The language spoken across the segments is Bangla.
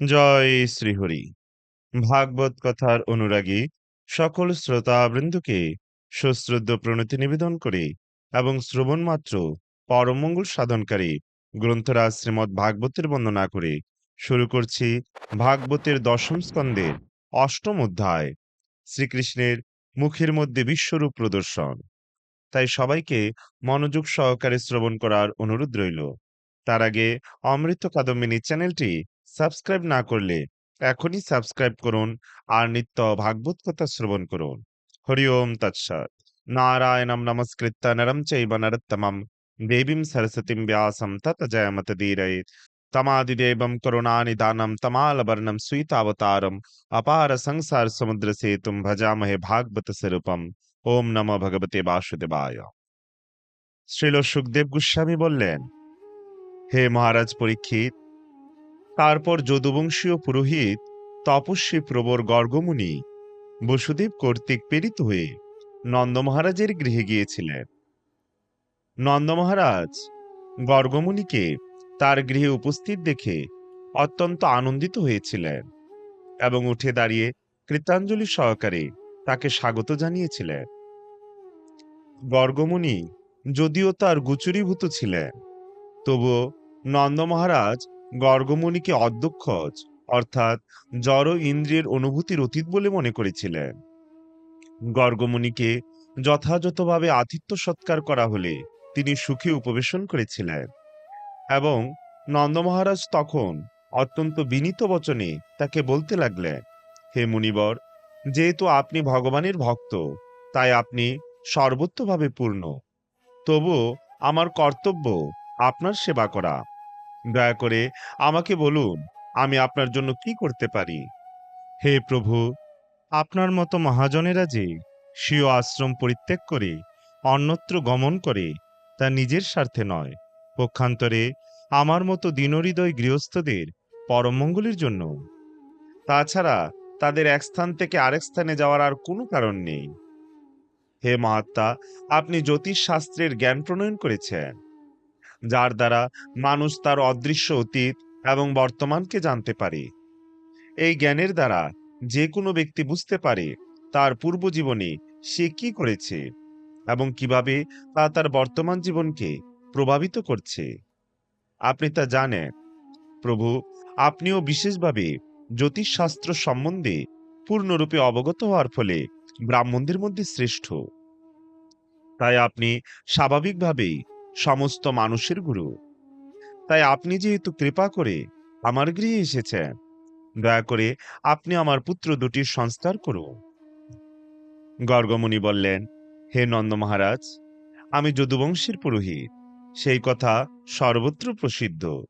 জয় শ্রীহরি। ভাগবত কথার অনুরাগী সকল শ্রোতা শ্রোতাবৃন্দকে সশ্রদ্ধ প্রণতি নিবেদন করে এবং শ্রবণ মাত্র পরমঙ্গল সাধনকারী গ্রন্থরাজ শ্রীমৎ ভাগবতের বন্দনা করে শুরু করছি ভাগবতের দশম স্কন্দের অষ্টম অধ্যায়, শ্রীকৃষ্ণের মুখের মধ্যে বিশ্বরূপ প্রদর্শন। তাই সবাইকে মনোযোগ সহকারে শ্রবণ করার অনুরোধ রইল। তার আগে অমৃত কাদম্বিনী চ্যানেলটি সাবস্ক্রাইব না করলে এখনই সাবস্ক্রাইব করুন আর নিত্য ভাগবত কথা শ্রবণ করুন। হরি ওম তৎসৎ। নারায়ণম নমস্কৃত নরম চৈব নরোত্তমম। দেবীম সরস্বতীম ব্যাসম তত জয়মত ধীরয়েত తమాదిదేవం కరుణానిదానం తమాలవర్ణం స్వీతావతారం অপার সংসার সমুদ্র సేతుం ভজামহে ভাগবত స్వరూపం ওম নম ভগবতে বাসুদেবায়। শ্রীল সুখদেব গোস্বামী বললেন, হে মহারাজ পরীক্ষিত তারপর যদুবংশীয় পুরোহিত তপস্বী প্রবর গর্গমুনি বসুদেব কর্তৃক প্রেরিত হয়ে নন্দ মহারাজের গৃহে গিয়েছিলেন। নন্দ মহারাজ গর্গমুনিকে তার গৃহে উপস্থিত দেখে অত্যন্ত আনন্দিত হয়েছিলেন এবং উঠে দাঁড়িয়ে কৃতাঞ্জলি সহকারে তাকে স্বাগত জানিয়েছিলেন। গর্গমুনি যদিও তার গুচুরীভূত ছিলেন, তবুও নন্দ মহারাজ গর্গমুনিকে অধ্যক্ষজ অর্থাৎ জড় ইন্দ্রিয়ের অনুভূতির অতীত বলে মনে করেছিলেন। গর্গমুনিকে যথাযথভাবে আতিথ্য সৎকার করা হলে তিনি সুখে উপবেশন করেছিলেন এবং নন্দ মহারাজ তখন অত্যন্ত বিনীত বচনে তাকে বলতে লাগলেন, হে মুনিবর, যেহেতু আপনি ভগবানের ভক্ত, তাই আপনি সর্বত্রভাবে পূর্ণ। তবু আমার কর্তব্য আপনার সেবা করা। দয়া করে আমাকে বলুন, আমি আপনার জন্য কি করতে পারি? হে প্রভু, আপনার মতো মহাজনেরা যে স্বীয় আশ্রম পরিত্যাগ করে, অন্যত্র গমন করে, তা নিজের স্বার্থে নয়। পক্ষান্তরে আমার মতো দীনহৃদয় গৃহস্থদের পরমঙ্গলের জন্য। তাছাড়া তাদের এক স্থান থেকে আরেক স্থানে যাওয়ার আর কোনো কারণ নেই। হে মহাত্মা, আপনি জ্যোতিষ শাস্ত্রের জ্ঞান প্রণয়ন করেছেন। যার দ্বারা মানুষ তার অদৃশ্য অতীত এবং বর্তমানকে জানতে পারে। এই জ্ঞানের দ্বারা যে কোনো ব্যক্তি বুঝতে পারে তার পূর্ব জীবনে সে কি করেছে এবং কীভাবে তা তার বর্তমান জীবনকে প্রভাবিত করছে। আপনি তা জানেন। প্রভু আপনিও বিশেষভাবে জ্যোতিষশাস্ত্র সম্বন্ধে পূর্ণরূপে অবগত হওয়ার ফলে ব্রাহ্মণদের মধ্যে শ্রেষ্ঠ। তাই আপনি স্বাভাবিকভাবেই সমস্ত মানুষের গুরু। তাই আপনি যেহেতু কৃপা করে আমার গৃহে এসেছেন, দয়া করে আপনি আমার পুত্র দুটির সংস্কার করুন গর্গমণি বললেন, হে নন্দ মহারাজ, আমি যদুবংশীর পুরোহিত, সেই কথা সর্বত্র প্রসিদ্ধ।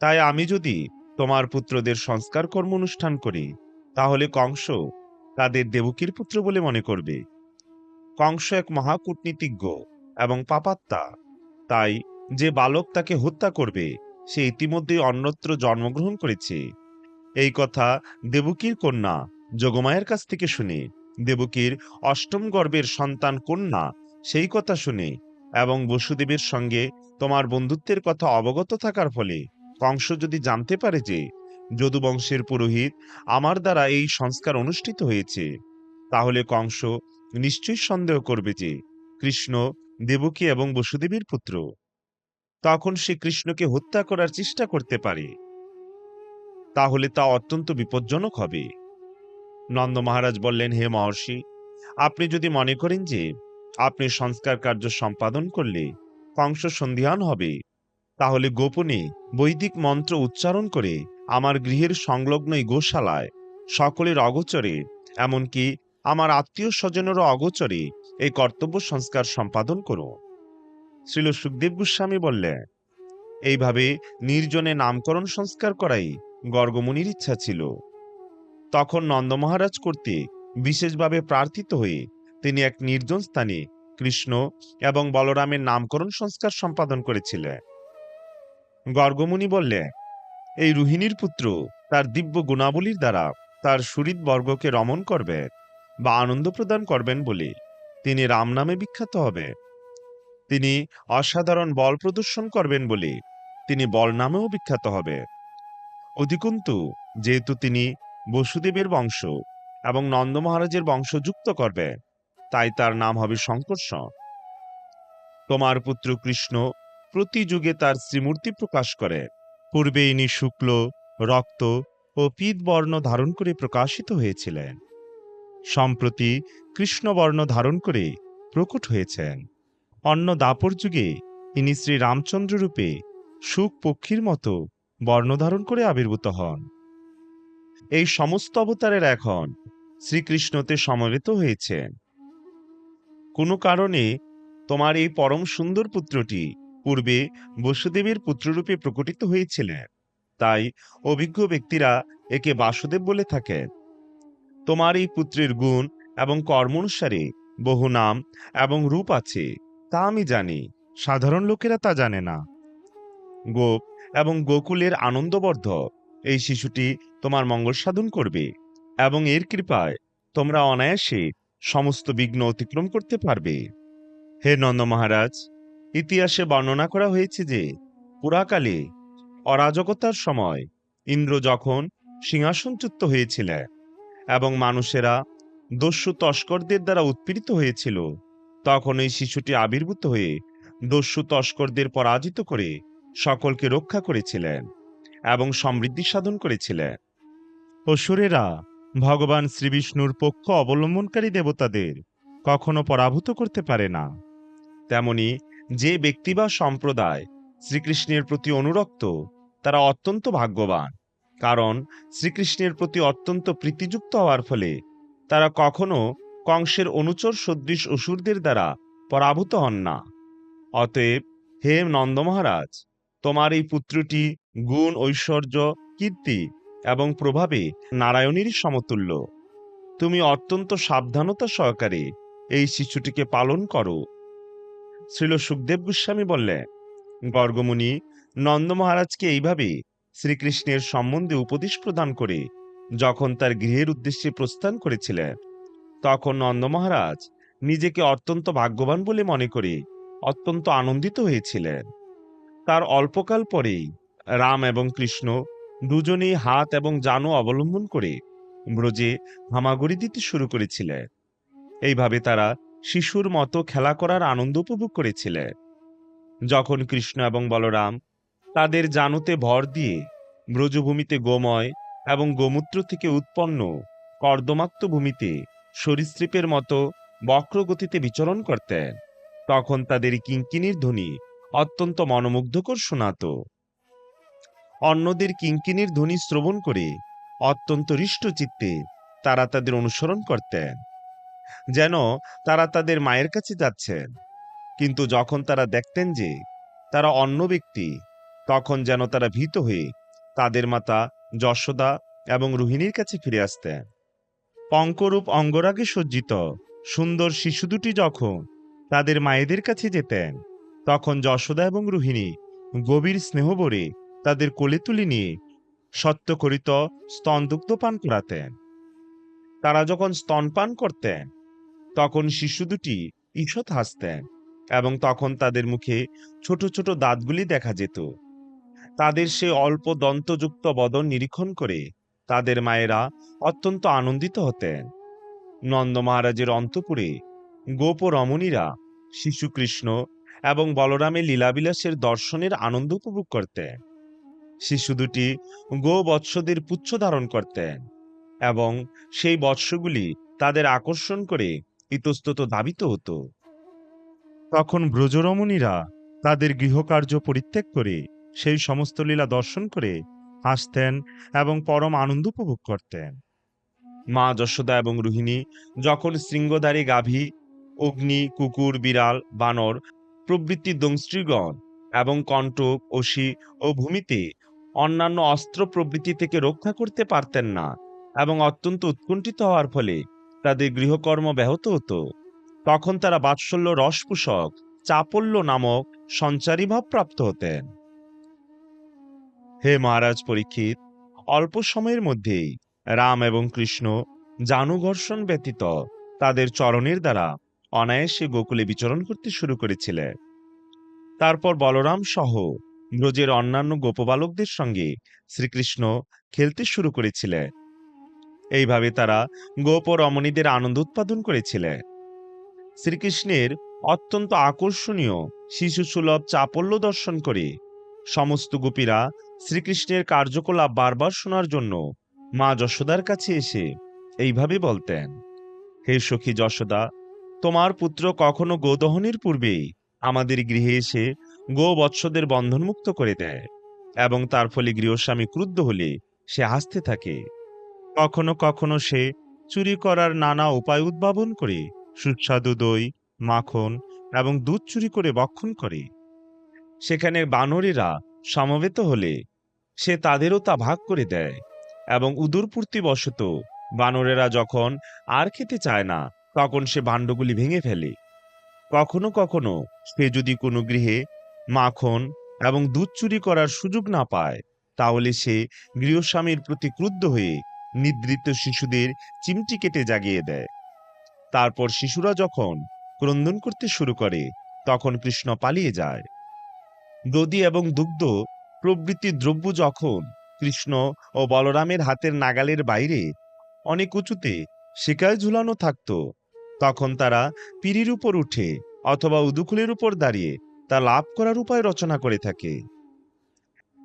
তাই আমি যদি তোমার পুত্রদের সংস্কার কর্ম অনুষ্ঠান করি, তাহলে কংস তাদের দেবকীর পুত্র বলে মনে করবে। কংস এক মহাকূটনীতিজ্ঞ এবং পাপাত্তা তাই যে বালক তাকে হত্যা করবে, সে ইতিমধ্যেই অন্যত্র জন্মগ্রহণ করেছে। এই কথা দেবকীর কন্যা যোগমায়ের কাছ থেকে শুনে, দেবকীর অষ্টম গর্ভের সন্তান কন্যা সেই কথা শুনে এবং বসুদেবের সঙ্গে তোমার বন্ধুত্বের কথা অবগত থাকার ফলে কংস যদি জানতে পারে যে যদুবংশের পুরোহিত আমার দ্বারা এই সংস্কার অনুষ্ঠিত হয়েছে, তাহলে কংস নিশ্চয়ই সন্দেহ করবে যে কৃষ্ণ দেবকী এবং বসুদেবীর পুত্র। তখন সে কৃষ্ণকে হত্যা করার চেষ্টা করতে পারে। তাহলে তা অত্যন্ত বিপজ্জনক হবে। নন্দ মহারাজ বললেন, হে মহর্ষি, আপনি যদি মনে করেন যে আপনি সংস্কার কার্য সম্পাদন করলে কংস সন্ধিহান হবে, তাহলে গোপনে বৈদিক মন্ত্র উচ্চারণ করে আমার গৃহের সংলগ্ন এই গোশালায় সকলের অগোচরে, এমনকি আমার আত্মীয় স্বজনেরও অগোচরে এই কর্তব্য সংস্কার সম্পাদন করো শ্রীল সুখদেব গোস্বামী বললেন, এইভাবে নির্জনে নামকরণ সংস্কার করাই গর্গমুনির ইচ্ছা ছিল। তখন নন্দ মহারাজ কর্তৃক বিশেষভাবে প্রার্থিত হয়ে তিনি এক নির্জন স্থানে কৃষ্ণ এবং বলরামের নামকরণ সংস্কার সম্পাদন করেছিলেন। গর্গমুনি বললেন, এই রুহিণীর পুত্র তার দিব্য গুণাবলীর দ্বারা তার সুরিত বর্গকে রমণ করবেন বা আনন্দ প্রদান করবেন বলে তিনি রাম নামে বিখ্যাত হবে। তিনি অসাধারণ বল প্রদর্শন করবেন বলে তিনি বল নামেও বিখ্যাত হবে। অধিকন্তু, যেহেতু তিনি বসুদেবের বংশ এবং নন্দ মহারাজের বংশ যুক্ত করবে, তাই তার নাম হবে শঙ্কর্ষণ তোমার পুত্র কৃষ্ণ প্রতি যুগে তার শ্রীমূর্তি প্রকাশ করে। পূর্বে ইনি শুক্ল, রক্ত ও পীত বর্ণ ধারণ করে প্রকাশিত হয়েছিলেন। সম্প্রতি কৃষ্ণবর্ণ ধারণ করে প্রকট হয়েছেন। অন্য দাপর যুগে ইনি শ্রী রামচন্দ্র রূপে সুখ পক্ষীর মতো বর্ণ ধারণ করে আবির্ভূত হন। এই সমস্ত অবতারের এখন শ্রীকৃষ্ণতে সমবেত হয়েছেন। কোনো কারণে তোমার এই পরম সুন্দর পুত্রটি পূর্বে বসুদেবের পুত্ররূপে প্রকটিত হয়েছিলেন, তাই অভিজ্ঞ ব্যক্তিরা একে বাসুদেব বলে থাকেন। তোমার এই পুত্রের গুণ এবং কর্ম অনুসারে বহু নাম এবং রূপ আছে, তা আমি জানি, সাধারণ লোকেরা তা জানে না। গোপ এবং গোকুলের আনন্দবর্ধক, এই শিশুটি তোমার মঙ্গল সাধন করবে এবং এর কৃপায় তোমরা অনায়াসে সমস্ত বিঘ্ন অতিক্রম করতে পারবে। হে নন্দ মহারাজ, ইতিহাসে বর্ণনা করা হয়েছে যে পুরাকালে অরাজকতার সময় ইন্দ্র যখন সিংহাসনচ্যুত হয়েছিলেন এবং মানুষেরা দস্যু তস্করদের দ্বারা উৎপীড়িত হয়েছিল। তখন এই শিশুটি আবির্ভূত হয়ে দস্যু তস্করদের পরাজিত করে সকলকে রক্ষা করেছিলেন এবং সমৃদ্ধি সাধন করেছিলেন। অসুরেরা ভগবান শ্রীবিষ্ণুর পক্ষ অবলম্বনকারী দেবতাদের কখনো পরাভূত করতে পারে না। তেমনি যে ব্যক্তি বা সম্প্রদায় শ্রীকৃষ্ণের প্রতি অনুরক্ত, তারা অত্যন্ত ভাগ্যবান। কারণ শ্রীকৃষ্ণের প্রতি অত্যন্ত প্রীতিযুক্ত হওয়ার ফলে তারা কখনো কংসের অনুচর সদৃশ অসুরদের দ্বারা পরাভূত হন না। অতএব, হে নন্দ মহারাজ, তোমার এই পুত্রটি গুণ, ঐশ্বর্য, কীর্তি এবং প্রভাবে নারায়ণেরই সমতুল্য। তুমি অত্যন্ত সাবধানতা সহকারে এই শিশুটিকে পালন করো। শ্রীল সুখদেব গোস্বামী বললেন গর্গমুনি নন্দ মহারাজকে এইভাবে শ্রীকৃষ্ণের সম্বন্ধে উপদেশ প্রদান করে যখন তার গৃহের উদ্দেশ্যে প্রস্থান করেছিলেন, তখন নন্দ মহারাজ নিজেকে অত্যন্ত ভাগ্যবান বলে মনে করে অত্যন্ত আনন্দিত হয়েছিলেন। তার অল্পকাল পরেই রাম এবং কৃষ্ণ দুজনেই হাত এবং জানু অবলম্বন করে ব্রজে হামাগুড়ি দিতে শুরু করেছিলেন। এইভাবে তারা শিশুর মতো খেলা করার আনন্দ উপভোগ করেছিলেন। যখন কৃষ্ণ এবং বলরাম তাদের জানুতে ভর দিয়ে ব্রজভূমিতে গোময় এবং গোমূত্র থেকে উৎপন্ন কর্দমাক্ত ভূমিতে সরীসৃপের মতো বক্রগতিতে বিচরণ করতেন। তখন তাদের কিঙ্কিনির ধ্বনি অত্যন্ত মনোমুগ্ধকর শোনাত। অন্যদের কিঙ্কিনির ধ্বনি শ্রবণ করে অত্যন্ত হৃষ্টচিত্তে তারা তাদের অনুসরণ করতেন, যেন তারা তাদের মায়ের কাছে যাচ্ছেন। কিন্তু যখন তারা দেখতেন যে তারা অন্য ব্যক্তি তখন যেন তারা ভীত হয়ে তাদের মাতা যশোদা এবং রোহিণীর কাছে ফিরে আসতেন পঙ্করূপ অঙ্গরাগে সজ্জিত সুন্দর শিশু দুটি যখন তাদের মায়েদের কাছে যেতেন, তখন যশোদা এবং রোহিণী গভীর স্নেহ স্নেহভরে তাদের কোলে তুলে নিয়ে সত্যকরিত স্তনদুগ্ধ পান করাতেন। তারা যখন স্তনপান করতেন, তখন শিশু দুটি ঈষৎ হাসতেন এবং তখন তাদের মুখে ছোট ছোট দাঁতগুলি দেখা যেত। তাদের সে অল্প দন্তযুক্ত বদন নিরীক্ষণ করে তাদের মায়েরা অত্যন্ত আনন্দিত হতেন। নন্দ মহারাজের অন্তপুরে গোপ রমণীরা শিশু কৃষ্ণ এবং বলরামের লীলাবিলাসের দর্শনের আনন্দ উপভোগ করতেন। শিশু দুটি গো বৎসদের পুচ্ছ ধারণ করতেন এবং সেই বৎসগুলি তাদের আকর্ষণ করে ইতস্তত ধাবিত হতো। তখন ব্রজরমণীরা তাদের গৃহকার্য পরিত্যাগ করে সেই সমস্ত লীলা দর্শন করে হাসতেন এবং পরম আনন্দ উপভোগ করতেন। মা যশোদা এবং রোহিণী যখন শৃঙ্গধারী গাভী, অগ্নি, কুকুর, বিড়াল, বানর, প্রভৃতি দংশ্রীগণ এবং কণ্টক অসি ও ভূমিতে অন্যান্য অস্ত্র প্রভৃতি থেকে রক্ষা করতে পারতেন না এবং অত্যন্ত উৎকণ্ঠিত হওয়ার ফলে তাদের গৃহকর্ম ব্যাহত হতো। তখন তারা বাৎসল্য রসপূষক চাপল্য নামক সঞ্চারী ভাব প্রাপ্ত হতেন। হে মহারাজ পরীক্ষিত, অল্প সময়ের মধ্যেই রাম এবং কৃষ্ণ জানুঘর্ষণ ব্যতীত তাদের চরণের দ্বারা অনায়াসে গোকুলে বিচরণ করতে শুরু করেছিলেন তারপর বলরাম সহ ব্রজের অন্যান্য গোপবালকদের সঙ্গে শ্রীকৃষ্ণ খেলতে শুরু করেছিলেন এইভাবে তারা গোপ রমণীদের আনন্দ উৎপাদন করেছিলেন শ্রীকৃষ্ণের অত্যন্ত আকর্ষণীয় শিশুসুলভ চাপল্য দর্শন করে সমস্ত গোপীরা শ্রীকৃষ্ণের কার্যকলাপ বারবার শোনার জন্য মা যশোদার কাছে এসে এইভাবে বলতেন, হে সখী যশোদা, তোমার পুত্র কখনো গোদহনের পূর্বে আমাদের গৃহে এসে গো বৎসদের বন্ধনমুক্ত করে দেয় এবং তার ফলে গৃহস্বামী ক্রুদ্ধ হলে সে হাসতে থাকে। কখনো কখনো সে চুরি করার নানা উপায় উদ্ভাবন করে, সুস্বাদু দই, মাখন এবং দুধ চুরি করে বক্ষণ করে। সেখানে বানরেরা সমবেত হলে সে তাদেরও তা ভাগ করে দেয় এবং উদরপূর্তি বশত বানরেরা যখন আর খেতে চায় না, তখন সে ভাণ্ডগুলি ভেঙে ফেলে। কখনো কখনো সে যদি কোনো গৃহে মাখন এবং দুধ চুরি করার সুযোগ না পায়, তাহলে সে গৃহস্বামীর প্রতি ক্রুদ্ধ হয়ে নিদ্রিত শিশুদের চিমটি কেটে জাগিয়ে দেয়। তারপর শিশুরা যখন ক্রন্দন করতে শুরু করে, তখন কৃষ্ণ পালিয়ে যায়। দদি এবং দুগ্ধ প্রভৃতি দ্রব্য যখন কৃষ্ণ ও বলরামের হাতের নাগালের বাইরে অনেক উঁচুতে শিকায় ঝুলানো থাকত, তখন তারা পিড়ির উপর উঠে অথবা উদুকুলের উপর দাঁড়িয়ে তা লাভ করার উপায় রচনা করে থাকে।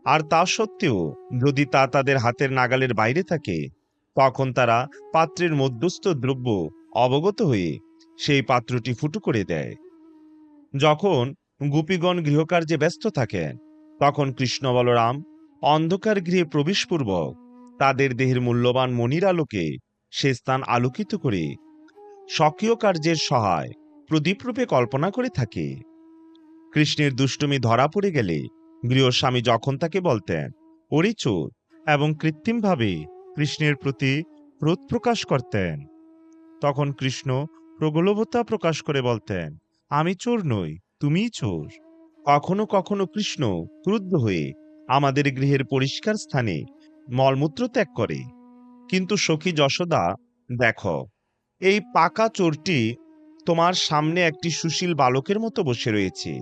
আর তা সত্ত্বেও যদি তা তাদের হাতের নাগালের বাইরে থাকে, তখন তারা পাত্রের মধ্যস্থ দ্রব্য অবগত হয়ে সেই পাত্রটি ফুটো করে দেয়। যখন গোপীগণ গৃহকার্যে ব্যস্ত থাকেন তখন কৃষ্ণ বলরাম অন্ধকার গৃহে প্রবেশপূর্বক তাদের দেহের মূল্যবান মনির আলোকে সে স্থান আলোকিত করে। স্বকীয় কার্যের সহায় প্রদীপরূপে কল্পনা করে থাকে। কৃষ্ণের দুষ্টুমি ধরা পড়ে গেলে গৃহস্বামী যখন তাকে বলতেন, ওরে চোর, এবং কৃত্রিমভাবে কৃষ্ণের প্রতি ক্রোধ প্রকাশ করতেন। তখন কৃষ্ণ প্রগলভতা প্রকাশ করে বলতেন, আমি চোর নই, তুমিই চোর। কখনো কখনো কৃষ্ণ ক্রুদ্ধ হয়ে আমাদের গৃহের পরিষ্কার স্থানে মলমূত্র ত্যাগ করে। কিন্তু সখী যশোদা, দেখো, এই পাকা চোরটি তোমার সামনে একটি সুশীল বালকের মতো বসে রয়েছে।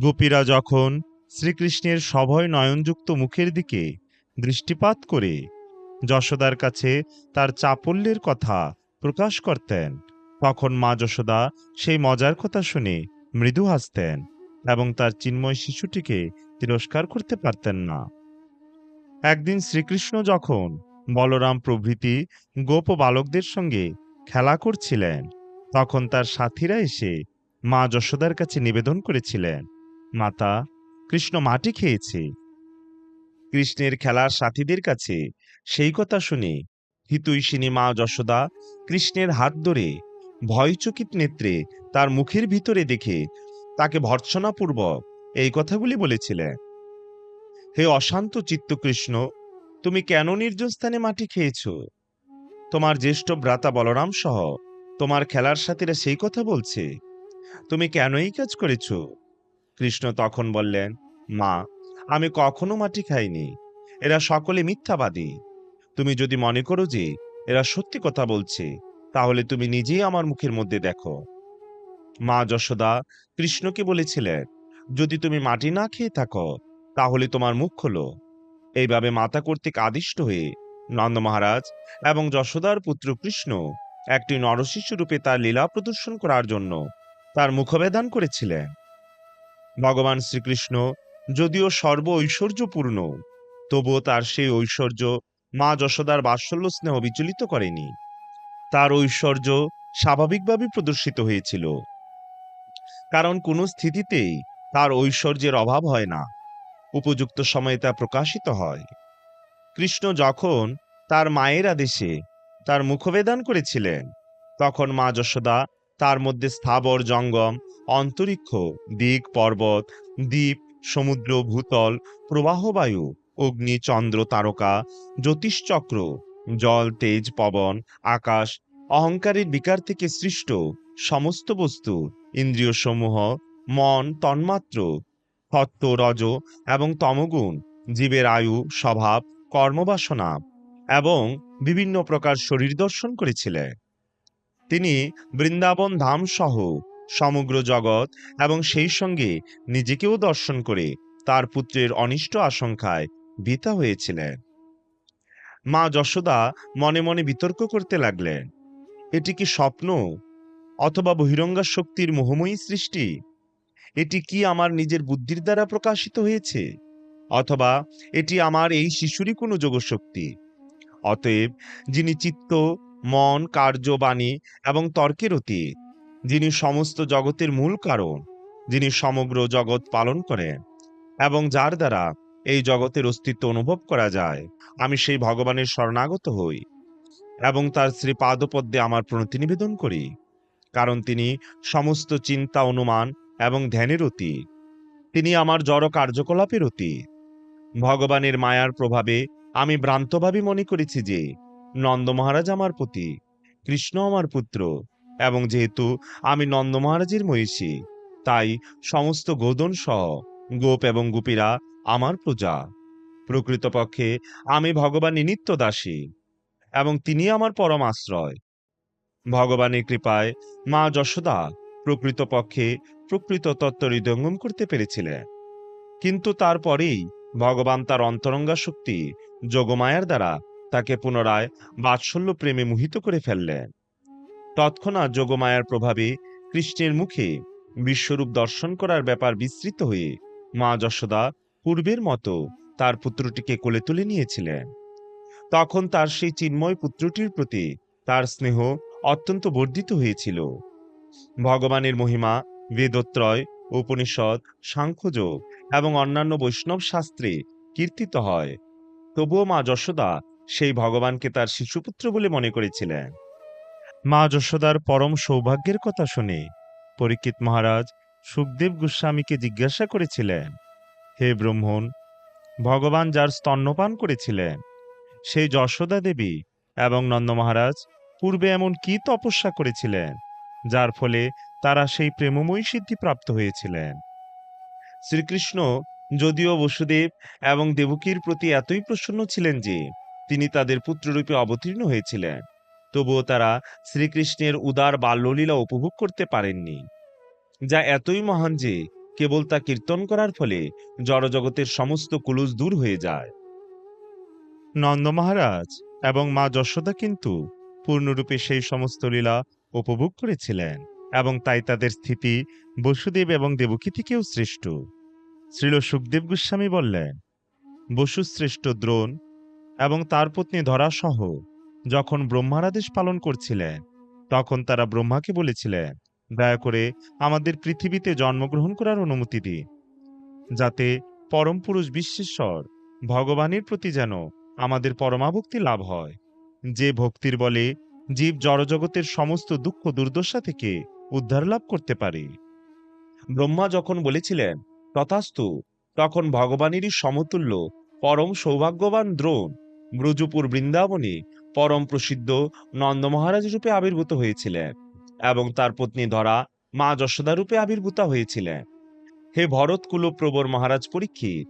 গোপীরা যখন শ্রীকৃষ্ণের সভয় নয়নযুক্ত মুখের দিকে দৃষ্টিপাত করে, যশোদার কাছে তার চাপল্যের কথা প্রকাশ করতেন, তখন মা যশোদা সেই মজার কথা শুনে মৃদু হাসতেন। এবং তার চিন্ময় শিশুটিকে তিরস্কার করতে পারতেন না। একদিন শ্রীকৃষ্ণ যখন বলরাম প্রভৃতি গোপ বালকদের সঙ্গে খেলা করছিলেন, তখন তার সাথীরা এসে মা যশোদার কাছে নিবেদন করেছিলেন, মাতা, কৃষ্ণ মাটি খেয়েছে। কৃষ্ণের খেলার সাথীদের কাছে সেই কথা শুনে হিতৈষিনী মা যশোদা কৃষ্ণের হাত ধরে ভয়চকিত নেত্রে তার মুখের ভিতরে দেখে তাকে ভর্ৎসনাপূর্বক এই কথাগুলি বলেছিলেন হে অশান্ত চিত্ত কৃষ্ণ তুমি কেন নির্জন স্থানে মাটি খেয়েছ? তোমার জ্যেষ্ঠ ভ্রাতা বলরাম সহ তোমার খেলার সাথীরা সেই কথা বলছে। তুমি কেন এই কাজ করেছ? কৃষ্ণ তখন বললেন, মা, আমি কখনো মাটি খাইনি। এরা সকলে মিথ্যাবাদী। তুমি যদি মনে করো যে এরা সত্যি কথা বলছে, তাহলে তুমি নিজেই আমার মুখের মধ্যে দেখো। মা যশোদা কৃষ্ণকে বলেছিলেন, যদি তুমি মাটি না খেয়ে থাকো, তাহলে তোমার মুখ খোলো। এইভাবে মাতা কর্তৃক আদিষ্ট হয়ে নন্দ মহারাজ এবং যশোদার পুত্র কৃষ্ণ একটি নরশিশু রূপে তার লীলা প্রদর্শন করার জন্য তার মুখবেদান করেছিলেন। ভগবান শ্রীকৃষ্ণ, যদিও সর্ব ঐশ্বর্যপূর্ণ, তবুও তার সেই ঐশ্বর্য মা যশোদার বাৎসল্য স্নেহ বিচলিত করেনি। তার ঐশ্বর্য স্বাভাবিকভাবে প্রদর্শিত হয়েছিল। কারণ কোনো স্থিতিতেই তার ঐশ্বর্যের অভাব হয় না। উপযুক্ত সময়ে তা প্রকাশিত হয়। কৃষ্ণ যখন তার মায়ের আদেশে তার মুখবেদান করেছিলেন, তখন মা যশোদা তার মধ্যে স্থাবর জঙ্গম, অন্তরিক্ষ, দিক, পর্বত, দ্বীপ, সমুদ্র, ভূতল প্রবাহবায়ু অগ্নি, চন্দ্র, তারকা, জ্যোতিষচক্র, জল, তেজ, পবন, আকাশ, অহংকারের বিকার থেকে সৃষ্ট সমস্ত বস্তু ইন্দ্রিয় সমূহ মন তন্মাত্র, সত্য, রজ এবং তমগুণ, জীবের আয়ু, স্বভাব, কর্মবাসনা এবং বিভিন্ন প্রকার শরীর দর্শন করেছিলেন তিনি বৃন্দাবন ধাম সহ সমগ্র জগৎ এবং সেই সঙ্গে নিজেকেও দর্শন করে তার পুত্রের অনিষ্ট আশঙ্কায় ভীতা হয়েছিলেন মা যশোদা মনে মনে বিতর্ক করতে লাগলেন, এটি কি স্বপ্ন? অথবা বহিরঙ্গা শক্তির মোহময়ী সৃষ্টি? এটি কি আমার নিজের বুদ্ধির দ্বারা প্রকাশিত হয়েছে? অথবা এটি আমার এই শিশুরই কোনো যোগশক্তি? অতএব যিনি চিত্ত, মন, কার্য, বাণী এবং তর্কের অতীত, যিনি সমস্ত জগতের মূল কারণ, যিনি সমগ্র জগৎ পালন করেন, এবং যার দ্বারা এই জগতের অস্তিত্ব অনুভব করা যায়, আমি সেই ভগবানের শরণাগত হই, এবং তার শ্রী পাদপদ্মে আমার প্রণতি নিবেদন করি। কারণ তিনি সমস্ত চিন্তা অনুমান এবং ধ্যানের অতীত তিনি আমার জড় কার্যকলাপের অতীত ভগবানের মায়ার প্রভাবে আমি ভ্রান্তভাবে মনে করেছি যে, নন্দ মহারাজ আমার পতি, কৃষ্ণ আমার পুত্র, এবং যেহেতু আমি নন্দ মহারাজের মহিষী, তাই সমস্ত গোদন সহ গোপ এবং গোপীরা আমার প্রজা। প্রকৃতপক্ষে আমি ভগবানের নিত্য দাসী, এবং তিনি আমার পরম আশ্রয়। ভগবানের কৃপায় মা যশোদা প্রকৃতপক্ষে প্রকৃত তত্ত্ব হৃদয়ঙ্গম করতে পেরেছিলেন কিন্তু তারপরেই ভগবান তার অন্তরঙ্গা শক্তি যোগমায়ার দ্বারা তাকে পুনরায় বাৎসল্য প্রেমে মোহিত করে ফেললেন তৎক্ষণাৎ যোগমায়ার প্রভাবে কৃষ্ণের মুখে বিশ্বরূপ দর্শন করার ব্যাপার বিস্তৃত হয়ে মা যশোদা পূর্বের মতো তার পুত্রটিকে কোলে তুলে নিয়েছিলেন। তখন তার সেই চিন্ময় পুত্রটির প্রতি তার স্নেহ অত্যন্ত বর্ধিত হয়েছিল। ভগবানের মহিমা, বেদত্রয়, উপনিষদ, সাংখ্যযোগ এবং অন্যান্য বৈষ্ণব শাস্ত্রে কীর্তিত হয়। তবুও মা যশোদা সেই ভগবানকে তার শিশুপুত্র বলে মনে করেছিলেন। মা যশোদার পরম সৌভাগ্যের কথা শুনে পরীক্ষিত মহারাজ সুখদেব গোস্বামীকে জিজ্ঞাসা করেছিলেন, হে ব্রহ্মণ, ভগবান যার স্তন্যপান করেছিলেন, সেই যশোদা দেবী এবং নন্দ মহারাজ পূর্বে এমন কি তপস্যা করেছিলেন, যার ফলে তারা সেই প্রেমময়ী সিদ্ধি প্রাপ্ত হয়েছিলেন? শ্রীকৃষ্ণ যদিও বসুদেব এবং দেবকীর প্রতি এতই প্রসন্ন ছিলেন যে তিনি তাদের পুত্ররূপে অবতীর্ণ হয়েছিলেন, তবুও তারা শ্রীকৃষ্ণের উদার বাল্যলীলা উপভোগ করতে পারেননি, যা এতই মহান যে কেবল তা কীর্তন করার ফলে জড়জগতের সমস্ত কুলুষ দূর হয়ে যায়। নন্দ মহারাজ এবং মা যশোদা কিন্তু পূর্ণরূপে সেই সমস্ত লীলা উপভোগ করেছিলেন এবং তাই তাদের স্থিতি বসুদেব এবং দেবকী থেকেও শ্রেষ্ঠ। শ্রীল সুখদেব গোস্বামী বললেন বসুশ্রেষ্ঠ দ্রোণ এবং তার পত্নী ধরাসহ যখন ব্রহ্মারাদেশ পালন করছিলেন, তখন তারা ব্রহ্মাকে বলেছিলেন, দয়া করে আমাদের পৃথিবীতে জন্মগ্রহণ করার অনুমতি দিন, যাতে পরম পুরুষ বিশ্বেশ্বর ভগবানের প্রতি যেন আমাদের পরমাভক্তি লাভ হয়। যে ভক্তির বলে জীব জড়জগতের সমস্ত দুঃখ দুর্দশা থেকে উদ্ধার লাভ করতে পারে। ব্রহ্মা যখন বলেছিলেন, তথাস্তু, তখন ভগবানেরই সমতুল্য, পরম সৌভাগ্যবান দ্রোণ, ব্রজপুর বৃন্দাবনে পরম প্রসিদ্ধ নন্দ মহারাজ রূপে আবির্ভূত হয়েছিলেন এবং তার পত্নী ধরা মা যশোদা রূপে আবির্ভূতা হয়েছিলেন। হে ভরত কুলপ্রবর মহারাজ পরীক্ষিত,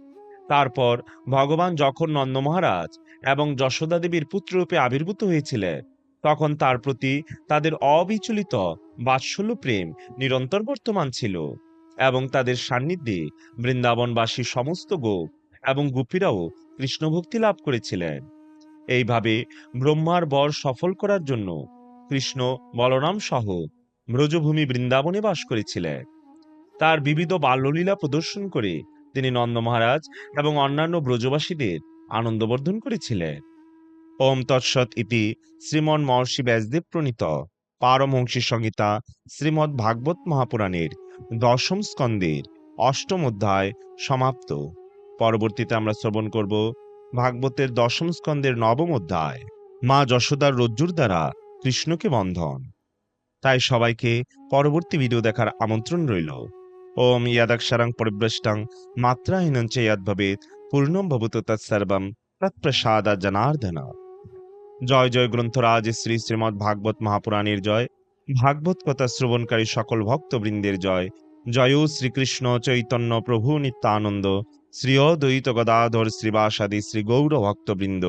তারপর ভগবান যখন নন্দ মহারাজ এবং যশোদা দেবীর পুত্ররূপে আবির্ভূত হয়েছিলেন তখন তার প্রতি তাদের অবিচলিত বাৎসল্য প্রেম নিরন্তর বর্তমান ছিল এবং তাদের সান্নিধ্যে বৃন্দাবনবাসী সমস্ত গোপ এবং গোপীরাও কৃষ্ণভক্তি লাভ করেছিলেন। এইভাবে ব্রহ্মার বর সফল করার জন্য কৃষ্ণ বলরাম সহ ব্রজভূমি বৃন্দাবনে বাস করেছিলেন। তার বিবিধ বাল্যলীলা প্রদর্শন করে তিনি নন্দ মহারাজ এবং অন্যান্য ব্রজবাসীদের আনন্দবর্ধন করেছিলেন। ওম তৎসৎ ইতি শ্রীমন মহর্ষি ব্যাসদেব প্রণীত। পারমহংসী সংহিতা শ্রীমদ্ ভাগবত মহাপুরাণের দশম স্কন্দের অষ্টম অধ্যায় সমাপ্ত। পরবর্তীতে আমরা শ্রবণ করব ভাগবতের দশম স্কন্দের নবম অধ্যায়, মা যশোদার রজ্জুর দ্বারা কৃষ্ণকে বন্ধন। তাই সবাইকে পরবর্তী ভিডিও দেখার আমন্ত্রণ রইল। ওম ইয়াদাক্ষরাং পরিভ্রষ্টাং মাত্রাহীনং চ ইয়াদ্ভবেত পূর্ণম ভবত তৎসর্বম তৎপ্রসাদা জনার্দন জয় জয় গ্রন্থরাজ শ্রী শ্রীমৎ ভাগবত মহাপুরাণের জয় ভাগবত কথা শ্রবণকারী সকল ভক্তবৃন্দের জয়। জয় শ্রীকৃষ্ণ চৈতন্য প্রভু নিত্যানন্দ। শ্রী অদ্বৈত গদাধর শ্রীবাসাদি শ্রী গৌর ভক্তবৃন্দ।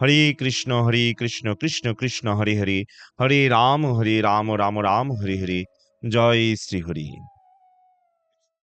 হরে কৃষ্ণ হরে কৃষ্ণ কৃষ্ণ কৃষ্ণ, হরে হরে। হরে রাম হরে রাম রাম রাম, হরে হরে। জয় শ্রী হরি